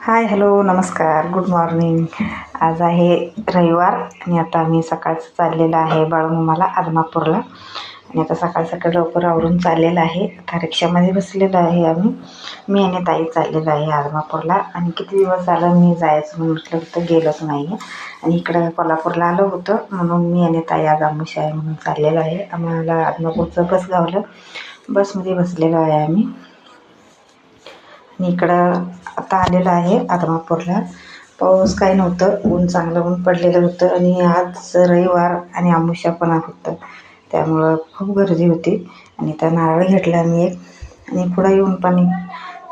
हाय hello नमस्कार good morning आज आहे रविवार आणि आता मी सकाळचं चाललेलं आहे बाळूमामाला आदमापूरला. आणि आता सकाळ सकाळ लवकर आवरून चाललेलं आहे. आता रिक्षामध्ये बसलेलं आहे आम्ही. मी आणि ताई चाललेलं आहे आदमापूरला. आणि किती दिवस झालं मी जायचं म्हणून म्हटलं होतं गेलोच नाही आहे आणि इकडं कोल्हापूरला आलं होतं म्हणून मी आणि ताई आज आमुष आहे म्हणून चाललेलं आहे. आम्हाला आदमापूरचं बस गावलं. बसमध्ये बसलेलो आहे आम्ही. मी इकडं आता आलेलं आहे आदमापूरला. पाऊस काही नव्हतं ऊन चांगलं ऊन पडलेलं होतं आणि आज रविवार आणि आमुष्या पण होतं त्यामुळं खूप गर्दी होती आणि त्या नारळ घेतला मी एक आणि पुढं येऊन पण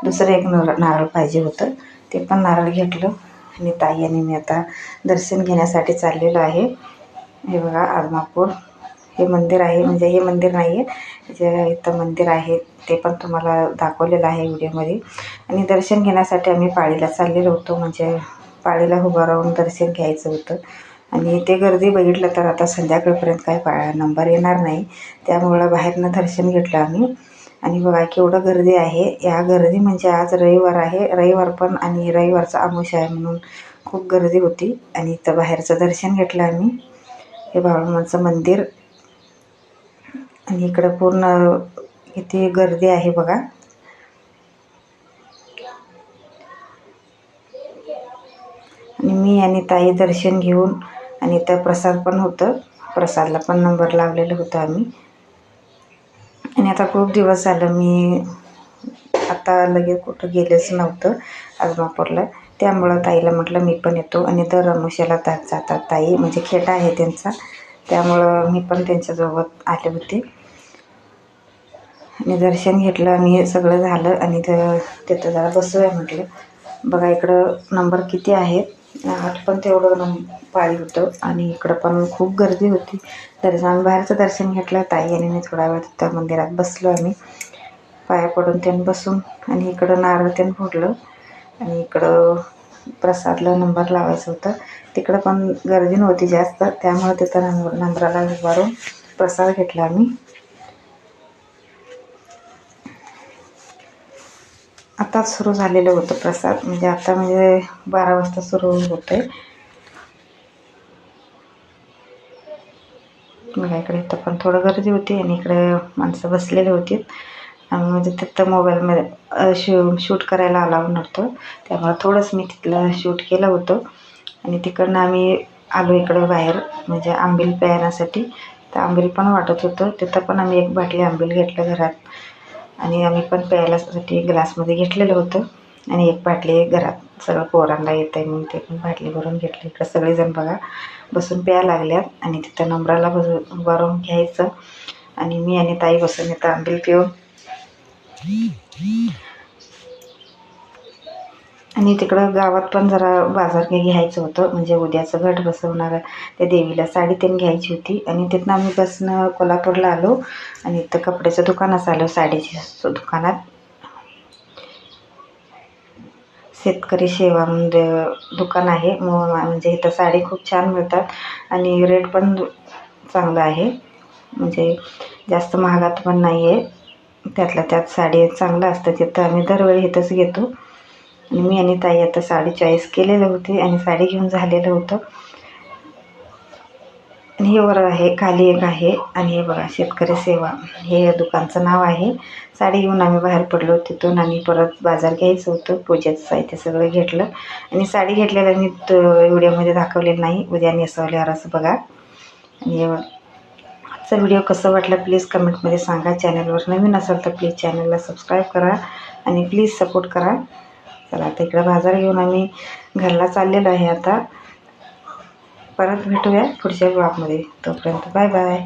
दुसरं एक नारळ नारळ पाहिजे होतं. ते पण नारळ घेतलं आणि ताई आणि मी आता दर्शन घेण्यासाठी चाललेलो आहे. हे बघा आदमापूर. हे मंदिर आहे म्हणजे हे मंदिर नाही आहे जे इथं मंदिर आहे ते पण तुम्हाला दाखवलेलं आहे व्हिडिओमध्ये. आणि दर्शन घेण्यासाठी आम्ही पाळीला चाललेलो होतो म्हणजे पाळीला उभं राहून दर्शन घ्यायचं होतं. आणि ते गर्दी बघितलं तर आता संध्याकाळपर्यंत काय पा नंबर येणार नाही. त्यामुळं बाहेरनं दर्शन घेतलं आम्ही. आणि बघा केवढं गर्दी आहे. या गर्दी म्हणजे आज रविवार आहे. रविवार पण आणि रविवारचा आमुष आहे म्हणून खूप गर्दी होती. आणि इथं बाहेरचं दर्शन घेतलं आम्ही. हे बाळूमाचं मंदिर. आणि इकडं पूर्ण किती गर्दी आहे बघा. आणि मी आणि ताई दर्शन घेऊन आणि त्या प्रसाद पण होतं. प्रसादला पण नंबर लावलेलं होतं आम्ही. आणि आता खूप दिवस झालं मी आता लगेच कुठं गेलेच नव्हतं आजमापूरला. त्यामुळं ताईला म्हटलं मी पण येतो. आणि दर रमोशाला जातात ताई. म्हणजे खेटा आहे त्यांचा. त्यामुळं मी पण त्यांच्यासोबत आले होते. आणि दर्शन घेतलं आणि सगळं झालं आणि तर तिथं जरा बसूया म्हटलं. बघा इकडं नंबर किती आहेत? आठ पण तेवढं पाळी होतं आणि इकडं पण खूप गर्दी होती. दर्शन बाहेरचं दर्शन घेतलं ताई आणि मी थोडा वेळ तिथं मंदिरात बसलो आम्ही. पाया पडून त्यानं बसून आणि इकडं नारळ त्यानं फोडलं आणि इकडं प्रसादला नंबर लावायचं होतं. तिकडं पण गर्दी नव्हती जास्त त्यामुळे तिथं नंबर नंबराला उभारून प्रसाद घेतला आम्ही. आताच सुरू झालेलं होतं प्रसाद. म्हणजे आता म्हणजे बारा वाजता सुरू होतं आहे बघा इकडे इथं पण थोडं गर्दी होती आणि इकडे माणसं बसलेली होती. आम्ही म्हणजे तिथं मोबाईलमध्ये शू शूट करायला अलाव नव्हतं. त्यामुळे थोडंच मी तिथलं शूट केलं होतं. आणि तिकडनं आम्ही आलो इकडं बाहेर म्हणजे आंबील प्यायण्यासाठी. तर आंबील पण वाटत होतं. तिथं पण आम्ही एक बाटली आंबील घेतलं घरात. आणि आम्ही पण प्यायलासाठी ग्लासमध्ये घेतलेलं होतं. आणि एक बाटली घरात सगळं पोरांना येत आहे म्हणून ते पण बाटली भरून घेतली. इकडं सगळेजण बघा बसून प्यायला लागल्यात. आणि तिथं नंबराला बसून भरून घ्यायचं. आणि मी आणि ताई बसून येतं आंबील पिऊन आणि तिकडं गावात पण जरा बाजार काही घ्यायचं होतं. म्हणजे उद्याचं घट बसवणार त्या देवीला साडी तेन घ्यायची होती. आणि तिथनं आम्ही बसनं कोल्हापूरला आलो. आणि इथं कपड्याचं दुकानात आलो साडीच्या दुकानात. शेतकरी सेवा म्हणजे दुकान आहे. म्हणजे इथं साडी खूप छान मिळतात. आणि रेट पण चांगला आहे. म्हणजे जास्त महागात पण नाही आहे त्यातल्या त्यात साडी चांगलं असतं. तिथं आम्ही दरवेळी इथंच घेतो. मी आणि ताई आता साडी चॉईस केलेलं होती आणि साडी घेऊन झालेलं होतं. आणि हे वर आहे खाली एक आहे आणि हे बघा शेतकरी सेवा. हे दुकानचं नाव आहे. साडी घेऊन आम्ही बाहेर पडलो तिथून आम्ही परत बाजार घ्यायचं होतं. पूजेचं साहित्य सगळं घेतलं. आणि साडी घेतलेलं मी व्हिडिओमध्ये दाखवलेलं नाही. उद्या नेसवल्यावर असं बघा. आणि आजचा व्हिडिओ कसं वाटलं प्लीज कमेंटमध्ये सांगा. चॅनलवर नवीन असेल तर प्लीज चॅनलला सबस्क्राईब करा आणि प्लीज सपोर्ट करा. चला आता इकडं बाजार घेऊन आम्ही घरला चाललेलो आहे आता. परत भेटूया पुढच्या ब्लॉगमध्ये तोपर्यंत बाय बाय